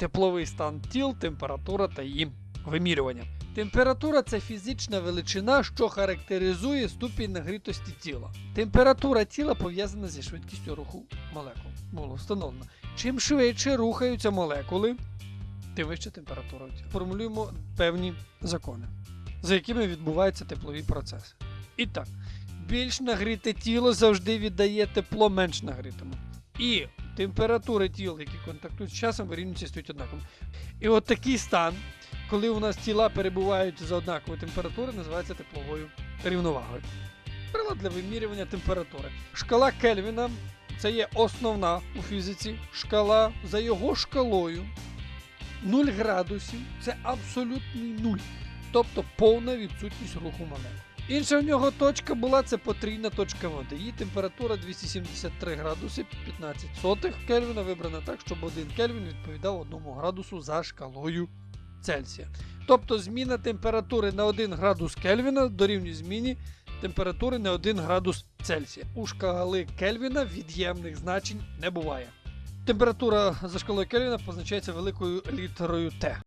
тепловий стан тіл, температура та її вимірювання. Температура це фізична величина, що характеризує ступінь нагрітості тіла. Температура тіла пов'язана зі швидкістю руху молекул. Було встановлено. Чим швидше рухаються молекули, тим вища температура. Формулюємо певні закони, за якими відбуваються теплові процеси. І так, більш нагріте тіло завжди віддає тепло менш нагрітому. І температури тіл, які контактують з часом, стають однаковими. І от такий стан, коли у нас тіла перебувають за однаковою температурою, називається тепловою рівновагою. Прилад для вимірювання температури. Шкала Кельвіна це є основна у фізиці шкала. За його шкалою 0 градусів це абсолютний нуль, тобто повна відсутність руху молекул. Інша в нього точка була це потрійна точка води. Її температура 273 градуси 15 сотих Кельвіна вибрана так, щоб 1 Кельвін відповідав 1 градусу за шкалою Цельсія. Тобто зміна температури на 1 градус Кельвіна дорівнює зміні температури на 1 градус Цельсія. У шкали Кельвіна від'ємних значень не буває. Температура за шкалою Кельвіна позначається великою літерою Т.